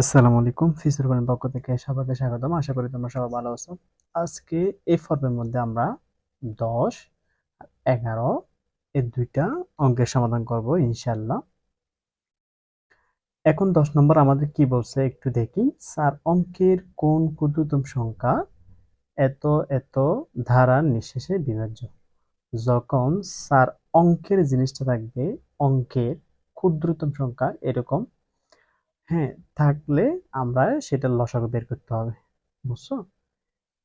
আসসালামু আলাইকুম কোরআন পক্ষ থেকে সবাইকে স্বাগতম। আশা করি তোমরা সবাই ভালো আছো। আজকে এই পর্বের মধ্যে আমরা দশ, এগারো এই দুইটা অঙ্কের সমাধান করব ইনশাল্লাহ এখন দশ নম্বর আমাদের কি বলছে একটু দেখি। স্যার, অঙ্কের কোন ক্ষুদ্রতম সংখ্যা এত এত ধারার নিঃশেষে বিভাজ্য? যখন স্যার অঙ্কের জিনিসটা থাকবে, অঙ্কের ক্ষুদ্রতম সংখ্যা এরকম হ্যাঁ থাকলে আমরা সেটা লসাগু বের করতে হবে, বুঝছ?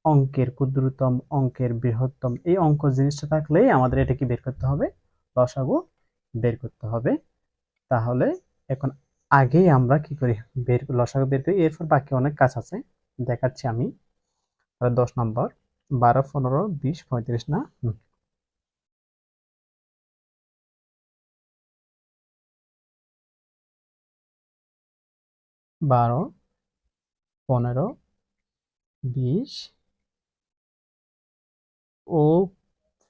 অঙ্কের ক্ষুদ্রতম, অঙ্কের বৃহত্তম, এই অঙ্ক জিনিসটা থাকলেই আমাদের এটা কি বের করতে হবে, লসাগু বের করতে হবে। তাহলে এখন আগেই আমরা কি করি? বের, লসাগু বের করি, এরপর বাকি অনেক কাজ আছে, দেখাচ্ছি আমি। দশ নম্বর, বারো, পনেরো, বিশ, পঁয়ত্রিশ না? বারো পনেরো বিশ ও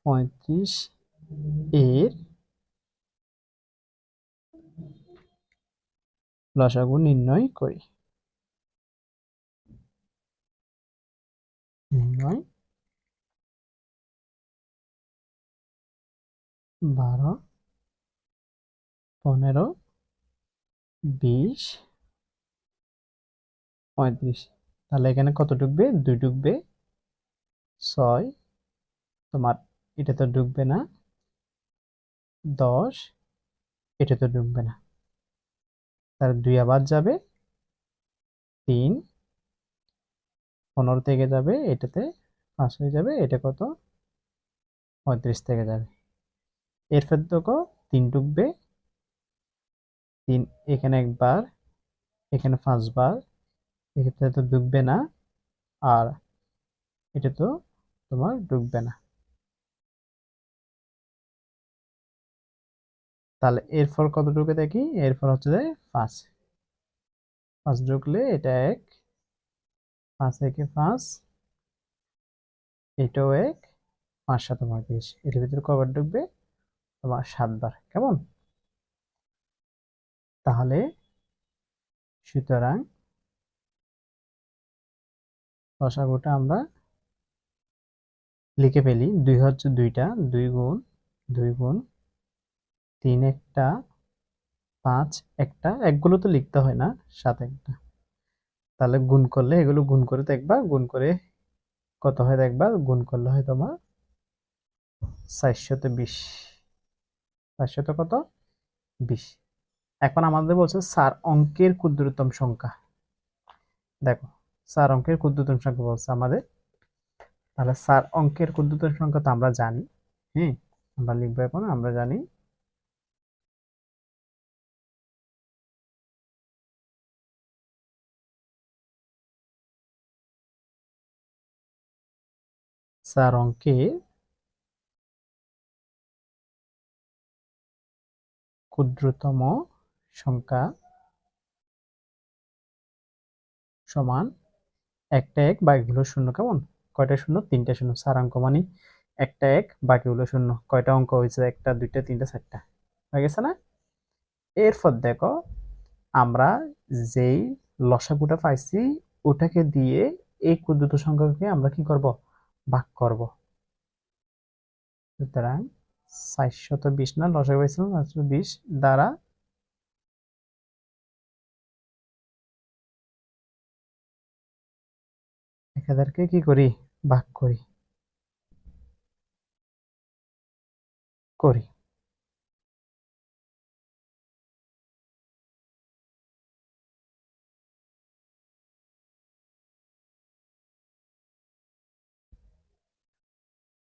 পঁয়ত্রিশ এর লসাগু নির্ণয় করি। নির্ণয় বারো পনেরো বিশ পঁয়ত্রিশ। তাহলে এখানে কত ঢুকবে? দুই ঢুকবে। ছয়। তোমার এটা তো ঢুকবে না। দশ। এটা তো ঢুকবে না। তার দুই আবার যাবে। তিন। পনেরো থেকে যাবে, এটাতে পাঁচ হয়ে যাবে। এটা কত? পঁয়ত্রিশ থেকে যাবে। এরপর দেখো, তিন ঢুকবে। তিন এখানে একবার, এখানে পাঁচবার। এক্ষেত্রে তো ডুববে না, আর এটা তো তোমার ডুববে না। তাহলে এরপর কত ঢুকে দেখি? এরপর হচ্ছে যে পাঁচ। পাঁচ ঢুকলে এটা এক, পাঁচ একে পাঁচ, এটাও এক, পাঁচ সাত পঁয়ত্রিশ এটার ভিতরে কবার ঢুকবে তোমার সাতবার কেমন? তাহলে সুতরাং লসাগুটা আমরা লিখে ফেলি। দুই হচ্ছে দুইটা, দুই গুণ দুই গুণ, তিন একটা, পাঁচ একটা। একগুলো তো লিখতে হয় না, সাত একটা। তাহলে গুণ করলে এগুলো গুণ করে দেখবা, গুণ করে কত হয় দেখবা, গুণ করলে হয় তোমার চারশত বিশ। চারশত কত? বিশ। এখন আমাদের বলছে সার অঙ্কের ক্ষুদ্রতম সংখ্যা। দেখো চার অঙ্কের ক্ষুদ্রতম সংখ্যা বলছে আমাদের। তাহলে চার অঙ্কের ক্ষুদ্রতম সংখ্যা তো আমরা জানি হ্যাঁ? আমরা লিখব এখন, আমরা জানি। চার অঙ্কের ক্ষুদ্রতম সংখ্যা সমান একটা এক, বাকিগুলো শূন্য কেমন? কয়টা শূন্য? তিনটা শূন্য। চার অঙ্ক মানে একটা এক, বাকিগুলো শূন্য। কয়টা অঙ্ক হয়েছে? একটা, দুইটা, তিনটা, চারটা। হয়ে গেছে না? এরপর দেখো, আমরা যেই লসাগুটা পাইছি, ওটাকে দিয়ে এই ক্ষুদ্রত সংখ্যাকে আমরা কি করব? ভাগ করব। সুতরাং চারশত বিশ না? লসাগু পাইছিলাম বিশ। দ্বারা এদেরকে কি করি? ভাগ করি। করি।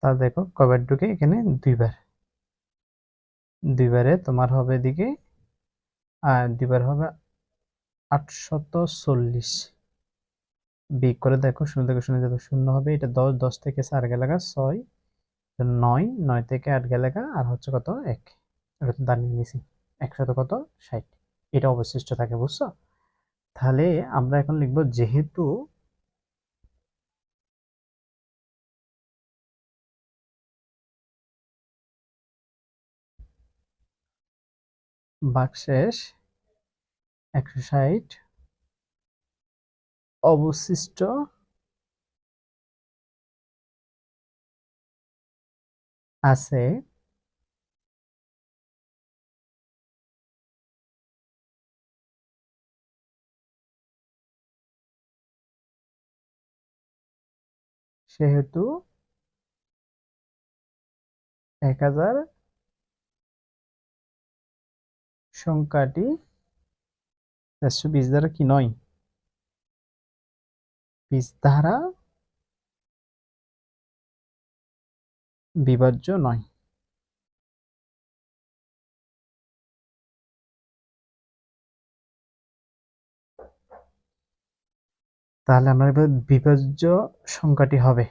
তা দেখো, কবার ঢুকে এখানে দুইবার। দুইবারে তোমার হবে এদিকে, আর দুইবার হবে আটশত চল্লিশ। বিগ করে দেখো, শূন্য থেকে শূন্য যাবে শূন্য হবে, এটা দশ দশ থেকে চার গেলাগা ছয়, নয় নয় থেকে আট গেলাগা আর হচ্ছে কত, এক। এটা তো দাঁড়িয়ে নিয়েছি একশত কত? ষাট। এটা অবশিষ্ট থাকে, বুঝছ? তাহলে আমরা এখন লিখব যেহেতু বাকশেষ একশো ষাট অবশিষ্ট আছে। সেহেতু এক হাজার সংখ্যাটি চারশো বিশ দ্বারা কি নয়? দ্বারা বিভাজ্য নয়। তাহলে আমরা এবার বিভাজ্য সংখ্যাটি হবে।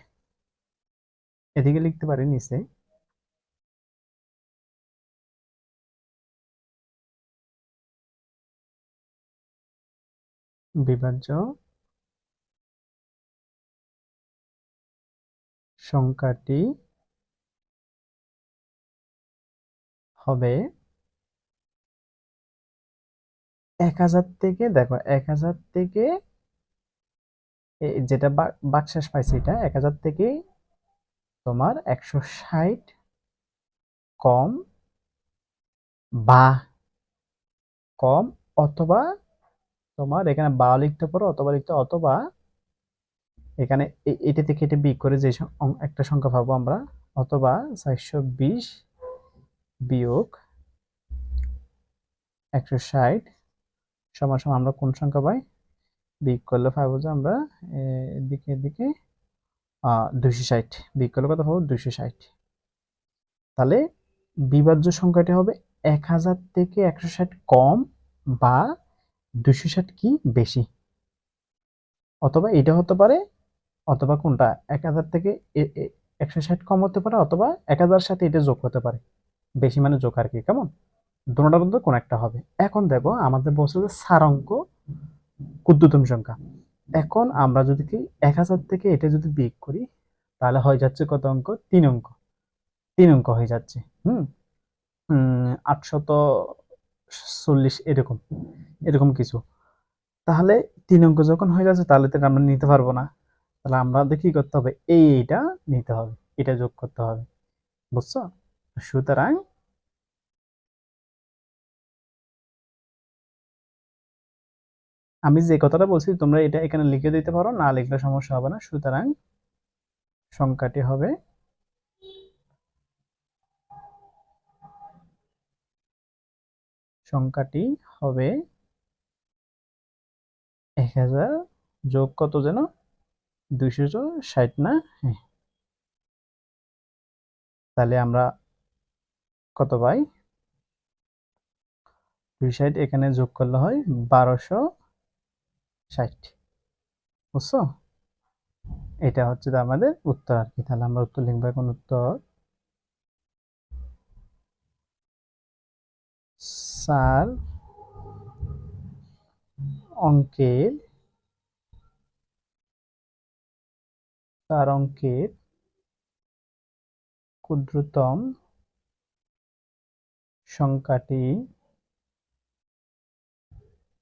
এদিকে লিখতে পারি নিচে। বিভাজ্য সংখ্যাটি হবে এক হাজার থেকে, দেখো, এক হাজার থেকে যেটা বাকশেষ পাইছি এটা, এক হাজার থেকে তোমার একশো ষাট কম বা কম অথবা তোমার এখানে বা লিখতে পারো, অথবা লিখতে, অথবা এখানে এটা থেকে এটা বিয়োগ করে যে একটা সংখ্যা পাবো আমরা, অথবা চারশো বিশ বিয়োগ একশো ষাট সমান সমান আমরা কোন সংখ্যা পাই? বিয়োগ করলে পাবো যে আমরা এদিকে এদিকে দুইশো ষাট। বিয়োগ করলে কত পাবো? দুইশো ষাট। তাহলে বিভাজ্য সংখ্যাটি হবে এক হাজার থেকে একশো ষাট কম বা দুশো ষাট কি? বেশি। অথবা এটা হতে পারে অথবা কোনটা? এক হাজার থেকে একশো ষাট কম হতে পারে অথবা এক হাজার সাথে এটা যোগ হতে পারে। বেশি মানে যোগ আর কি, কেমন? দুটার মধ্যে কোন একটা হবে। এখন দেখো, আমাদের বলছে যে সার অঙ্ক ক্ষুদ্রতম সংখ্যা। এখন আমরা যদি কি এক হাজার থেকে এটা যদি বিয়োগ করি, তাহলে হয়ে যাচ্ছে কত অঙ্ক? তিন অঙ্ক। তিন অঙ্ক হয়ে যাচ্ছে, হুম? আটশত চল্লিশ এরকম এরকম কিছু। তাহলে তিন অঙ্ক যখন হয়ে যাচ্ছে, তাহলে তো আমরা নিতে পারব না। তাহলে আমরা কি করতে হবে? এই এইটা নিতে হবে, এটা যোগ করতে হবে, বুঝছ? সুতরাং আমি যে কথাটা বলছি, তোমরা এটা এখানে লিখে দিতে পারো, না লিখলে সমস্যা হবে না। সুতরাং সংখ্যাটি হবে সংখ্যাটি হবে এক হাজার যোগ কত যেন দুইশো ষাট না? হ্যাঁ। তাহলে আমরা কত পাই? দুই ষাট এখানে যোগ করলে হয় বারোশো ষাট। বুঝছ? এটা হচ্ছে আমাদের উত্তর আর কি। তাহলে আমরা উত্তর লিখব এখন উত্তর। সার অঙ্কের চার অঙ্কের ক্ষুদ্রতম সংখ্যাটি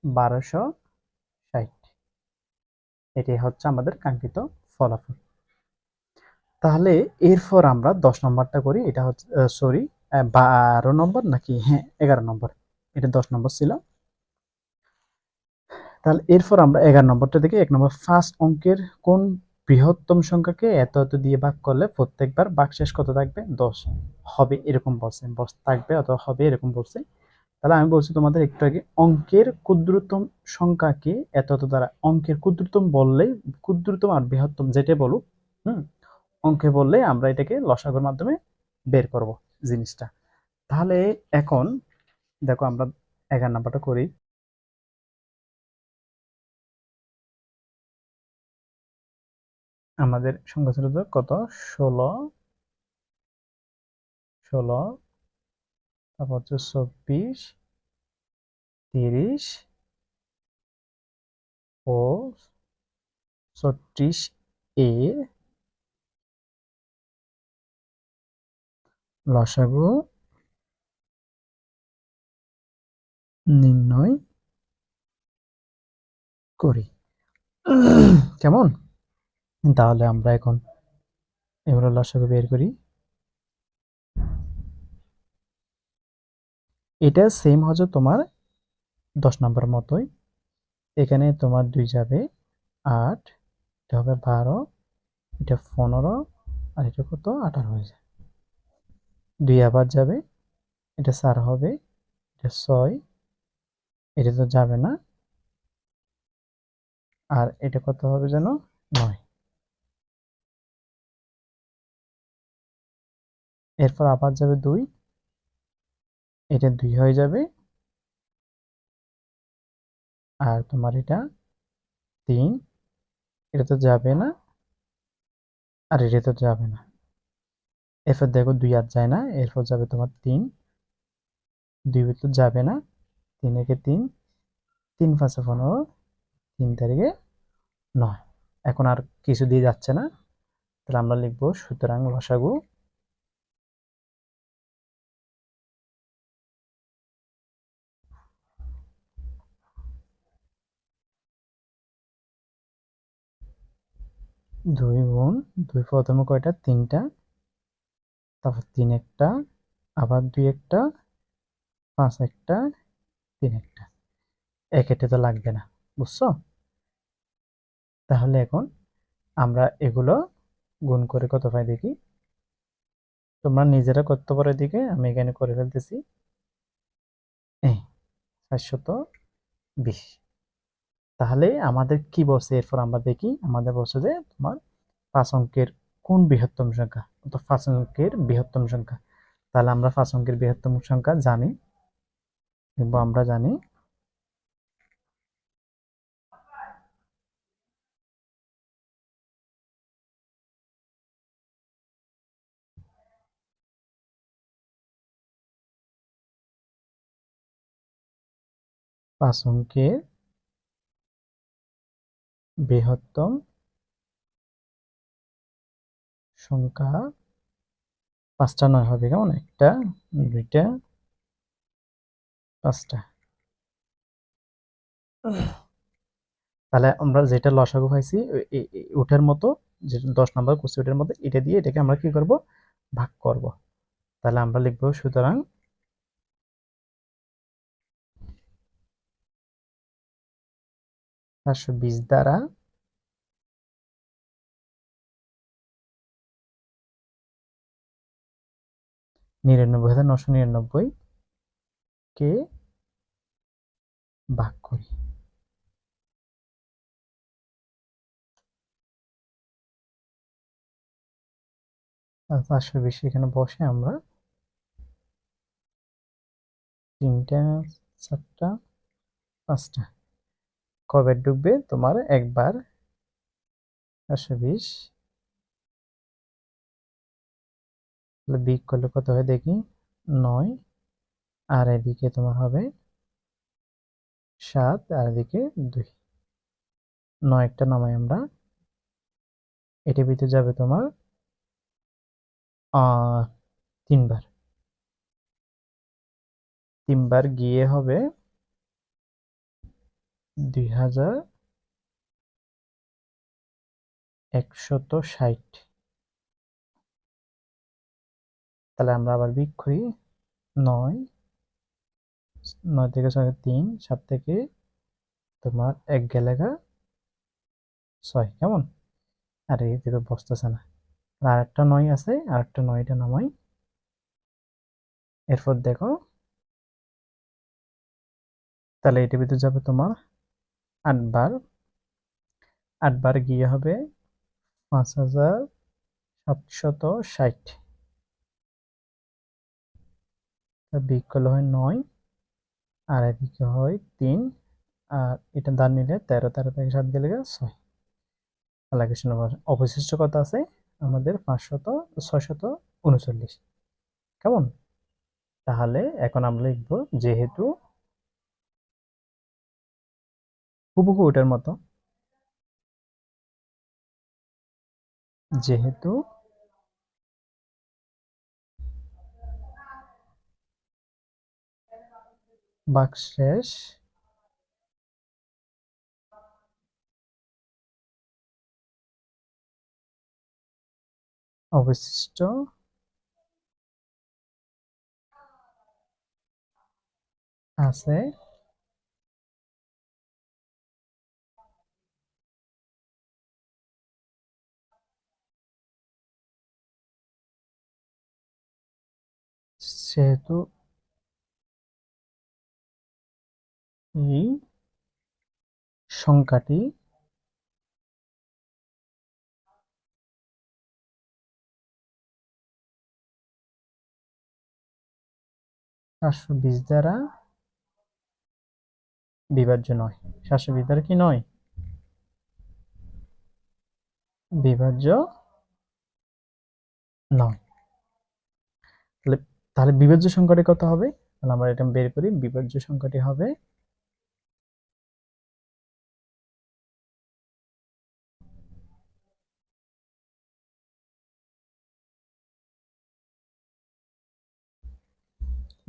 বারোশো ষাট। এটি হচ্ছে আমাদের কাঙ্ক্ষিত ফলাফল। তাহলে এরপর আমরা দশ নম্বরটা করি। এটা হচ্ছে সরি বারো নম্বর নাকি? হ্যাঁ এগারো নম্বর। এটা দশ নম্বর ছিল। তাহলে এরপর আমরা এগারো নম্বরটা দেখি। এক নম্বর, ফার্স্ট অঙ্কের কোন বৃহত্তম সংখ্যাকে এত এত দিয়ে ভাগ করলে প্রত্যেকবার শেষ কত থাকবে? দশ। হবে এরকম বলছে। বস থাকবে অথবা হবে এরকম বলছে। তাহলে আমি বলছি তোমাদের একটু আগে, অঙ্কের ক্ষুদ্রতম সংখ্যাকে এত এত দ্বারা, অঙ্কের ক্ষুদ্রতম বললেই ক্ষুদ্রতম আর বৃহত্তম যেটা বলুক, হুম, অঙ্কে বললে আমরা এটাকে লসাগুর মাধ্যমে বের করব জিনিসটা। তাহলে এখন, দেখো আমরা এগারো নাম্বারটা করি। আমাদের সংখ্যা ছিল তো কত? ষোলো। ষোলো। তারপর হচ্ছে চব্বিশ। তিরিশ। ও ছত্রিশ এ লসাগু নির্ণয় করি। কেমন? তাহলে আমরা এখন এগুলো লসাগু বের করি। এটা সেম হচ্ছে তোমার দশ নম্বর মতোই। এখানে তোমার দুই যাবে আট, এটা হবে বারো, এটা পনেরো, আর এটা কত? আঠারো হয়ে যায়। দুই আবার যাবে, এটা চার হবে, এটা ছয়, এটা তো যাবে না। আর এটা কত হবে যেন? নয়। এরপর আবার যাবে দুই। এটা দুই হয়ে যাবে। আর তোমার এটা তিন। এটা তো যাবে না। আর এটা তো যাবে না। এরপর দেখো দুই আর যায় না। এরপর যাবে তোমার তিন। দুই তো যাবে না। তিন একে তিন। তিন পাঁচে পনেরো। তিন তারিখে নয়। এখন আর কিছু দিয়ে যাচ্ছে না। তাহলে আমরা লিখব সুতরাং লসাগু দুই গুণ দুই প্রথমে কয়টা? তিনটা। তারপর তিন একটা, আবার দুই একটা, পাঁচ একটা, তিন একটা। এক এটা তো লাগবে না, বুঝছ? তাহলে এখন আমরা এগুলো গুণ করে কত পাই দেখি? তোমরা নিজেরা করতে পারো দিকে আমি এখানে করে ফেলতেছি। এই, চারশত বিশ। তাহলে আমাদের কি বলছে? এরপর আমরা দেখি, আমাদের বলছে যে তোমার পাঁচ অঙ্কের কোন বৃহত্তম সংখ্যা? অর্থাৎ পাঁচ অঙ্কের বৃহত্তম সংখ্যা। তাহলে আমরা পাঁচ অঙ্কের বৃহত্তম সংখ্যা জানি। কিংবা আমরা জানি পাঁচ অঙ্কের বৃহত্তম সংখ্যা পাঁচটা নয় হবে কেমন? একটা, দুইটা, পাঁচটা। তাহলে আমরা যেটা লসাগু পাইছি ওটার মতো, যে দশ নম্বর করছি ওটার মতো, এটা দিয়ে এটাকে আমরা কি করব? ভাগ করব। তাহলে আমরা লিখব সুতরাং চারশো বিশ দ্বারা নিরানব্বই হাজার নশো নিরানব্বই কে ভাগ করি। চারশো বেশি এখানে বসে আমরা তিনটা, চারটা, পাঁচটা কবে ডুববে? তোমার একবার। চারশো বিশ। বিক করলে কত হয় দেখি? নয়। আর এদিকে তোমার হবে সাত, আর এদিকে দুই। নয় একটা নামাই আমরা। এটি ভিতরে যাবে তোমার তিনবার। তিনবার গিয়ে হবে দুই হাজার একশত ষাট। তাহলে আমরা আবার বিক করি নয় নয় থেকে ছয় তিন, সাত থেকে তোমার এক গেলেগা ছয়, কেমন? আর, এই থেকে বসতেছে না। আর একটা নয় আছে আর একটা নয়টা নামাই। এরপর দেখো, তাহলে এটি ভিতরে যাবে তোমার আটবার আটবার গিয়ে হবে পাঁচ হাজার সাতশত ষাট। বিক করলে হয় নয়, আর এদিকে হয় তিন, আর এটা দান নিলে তেরো তেরো থেকে সাত গেলে ছয়। আলাকেশন অবশিষ্ট কত আছে? আমাদের পাঁচশত, ছয়শত উনচল্লিশ। কেমন? তাহলে এখন আমরা লিখব যেহেতু হুবহু ওটার মতো। যেহেতু বাকশেষ অবশিষ্ট আছে সেহেতু এই সংখ্যাটি সাতশো বিশ দ্বারা বিভাজ্য নয়। সাতশো বিশ দ্বারা কি নয়? বিভাজ্য নয়। তাহলে তাহলে বিভাজ্য সংখ্যাটি কত হবে? তাহলে আমরা এটা বের করি, বিভাজ্য সংখ্যাটি হবে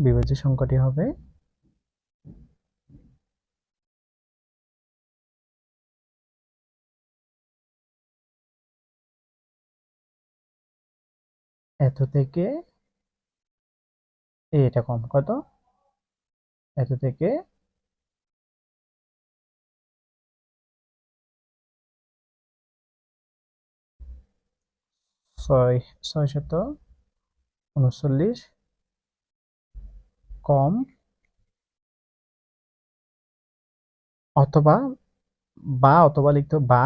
বিভাজ্য সংখ্যাটি হবে এত থেকে এটা কম, কত? এত থেকে ছয় ছয় শত উনচল্লিশ কম অথবা বা অথবা লিখতে বা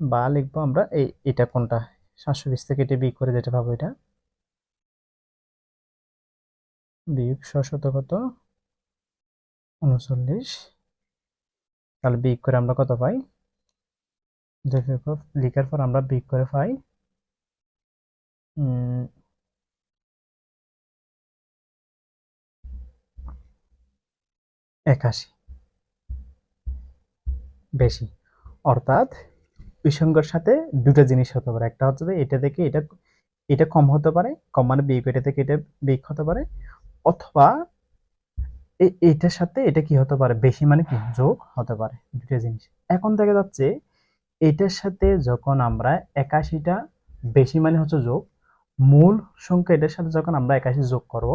বা লিখব আমরা এই, এটা কোনটা? সাতশো বিশ থেকে এটা বিয়োগ করে যেটা পাবো এটা। বিয়োগ ছশত কত উনচল্লিশ। তাহলে বিয়োগ করে আমরা কত পাই? লিখার পর আমরা বিয়োগ করে পাই একাশি। বেশি। অর্থাৎ সংখ্যার সাথে দুটো জিনিস হতে পারে। একটা হচ্ছে যে এটা থেকে এটা এটা কম হতে পারে, কম মানে বিয়োগ, এটা থেকে এটা বিয়োগ হতে পারে। অথবা এটার সাথে এটা কি হতে পারে? বেশি মানে কি? যোগ হতে পারে দুটো জিনিস। এখন দেখা যাচ্ছে এটার সাথে যখন আমরা একাশিটা, বেশি মানে হচ্ছে যোগ, মূল সংখ্যা এটার সাথে যখন আমরা একাশি যোগ করব,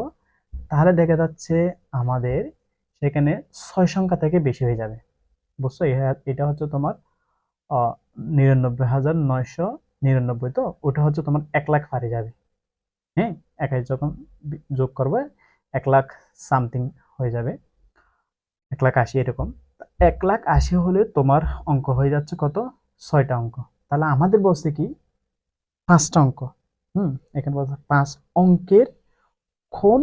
তাহলে দেখা যাচ্ছে আমাদের সেখানে ছয় সংখ্যা থেকে বেশি হয়ে যাবে। বুঝছ? এটা হচ্ছে তোমার নিরানব্বই হাজার নয়শো নিরানব্বই তো? ওটা হচ্ছে তোমার এক লাখ পারে যাবে। হ্যাঁ? একাই যখন যোগ করবে এক লাখ সামথিং হয়ে যাবে। এক লাখ আশি এরকম। এক লাখ আশি হলে তোমার অঙ্ক হয়ে যাচ্ছে কত? ছয়টা অঙ্ক। তাহলে আমাদের বলছে কি? পাঁচটা অঙ্ক। হুম, এখানে বলছে পাঁচ অঙ্কের কোন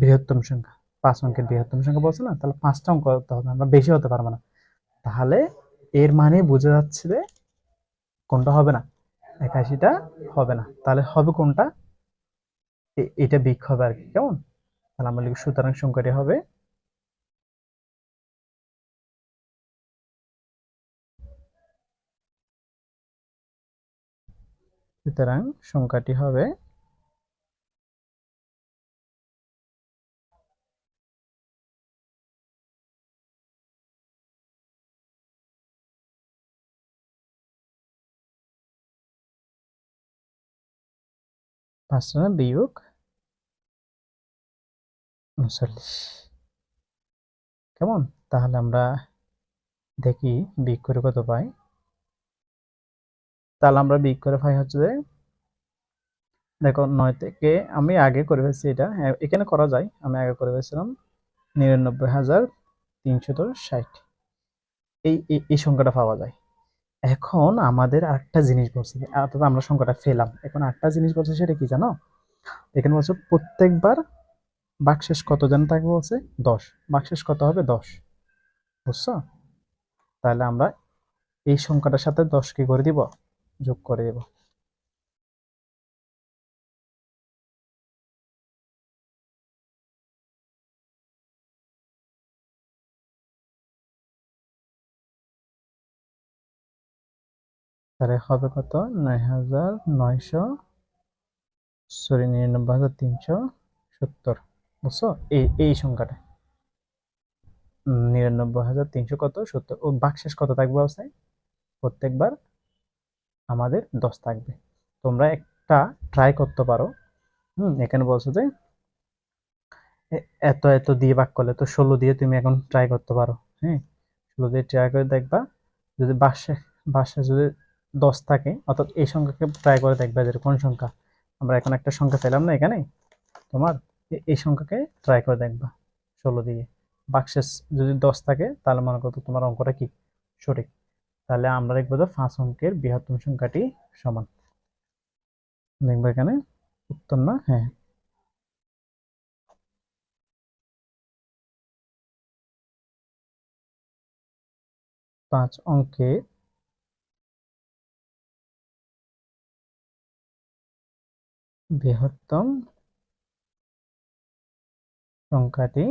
বৃহত্তম সংখ্যা। পাঁচ অঙ্কের বৃহত্তম সংখ্যা বলছে না? তাহলে পাঁচটা অঙ্ক করতে হবে, আমরা বেশি হতে পারব না। তাহলে এর মানে বোঝা যাচ্ছে যে কোনটা হবে না। একাশিটা হবে না। তাহলে হবে কোনটা এটা বিক হবে আর কি, কেমন? তাহলে আমরা লিখি সুতরাং সংখ্যাটি হবে। সুতরাং সংখ্যাটি হবে। পাঁচটা বিয়োগ উনচল্লিশ। কেমন? তাহলে আমরা দেখি বিয়োগ করে কত পাই। তাহলে আমরা বিয়োগ করে পাই হচ্ছে যে, দেখো নয় থেকে আমি আগে করে ফেলছি এটা। এখানে করা যায়। আমি আগে করে ফেলছিলাম নিরানব্বই হাজার তিনশত ষাট। এই এই সংখ্যাটা পাওয়া যায়। এখন আমাদের আটটা জিনিস বলছে, অর্থাৎ আমরা সংখ্যাটা ফেলাম। এখন আটটা জিনিস বলছে সেটা কি জানো? এখানে বলছে প্রত্যেকবার বাক্সেস কত যেন থাকবে বলছে? দশ। বাক্সেস কত হবে? দশ। বুঝছ? তাহলে আমরা এই সংখ্যাটার সাথে দশকে করে দিব, যোগ করে দেব। তাহলে হবে কত? নয় হাজার নয়শো সরি, নিরানব্বই হাজার তিনশো সত্তর। বুঝছ? এই এই সংখ্যাটা। নিরানব্বই হাজার তিনশো কত? সত্তর। ও বাকশেষ কত থাকবে অবস্থায়? প্রত্যেকবার আমাদের দশ থাকবে। তোমরা একটা ট্রাই করতে পারো। হুম, এখানে বলছো যে এত এত দিয়ে ভাগ করলে তো ষোলো দিয়ে তুমি এখন ট্রাই করতে পারো। হ্যাঁ ষোলো দিয়ে ট্রাই করে দেখবা, যদি বাসে বাসে যদি দশ থাকে, অর্থাৎ এই সংখ্যাকে ট্রাই করে দেখবা যে কোন সংখ্যা। আমরা এখন একটা সংখ্যা পেলাম না এখানে? তোমার? এই সংখ্যাকে ট্রাই করে দেখবা, ষোলো দিয়ে। বাক্সে যদি দশ থাকে, তাহলে মনে করতো তোমার অঙ্কটা কি? সঠিক। তাহলে আমরা দেখব যে পাঁচ অঙ্কের বৃহত্তম সংখ্যাটি সমান। দেখব এখানে উত্তর না? হ্যাঁ। পাঁচ অঙ্কের বৃহত্তম সংখ্যাটি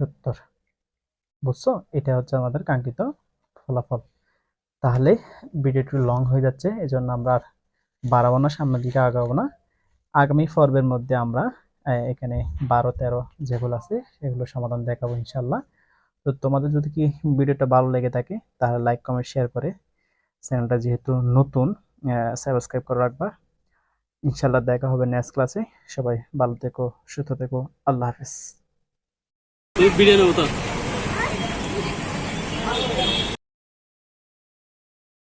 সত্তর। বুঝছ? এটা হচ্ছে আমাদের কাঙ্ক্ষিত ফলাফল। তাহলে ভিডিওটি লং হয়ে যাচ্ছে, এজন্য আমরা আর বাড়াবো না, সামনের দিকে আগাবো না। আগামী পর্বের মধ্যে আমরা এখানে বারো তেরো যেগুলো আছে, সেগুলো সমাধান দেখাবো ইনশাল্লাহ তো তোমাদের যদি কি ভিডিওটা ভালো লেগে থাকে, তাহলে লাইক কমেন্ট শেয়ার করে চ্যানেলটা যেহেতু নতুন সাবস্ক্রাইব করে রাখবা। ইনশাল্লাহ দেখা হবে নেক্সট ক্লাসে সবাই ভালো থেকো, সুস্থ থেকো। আল্লাহ হাফেজ।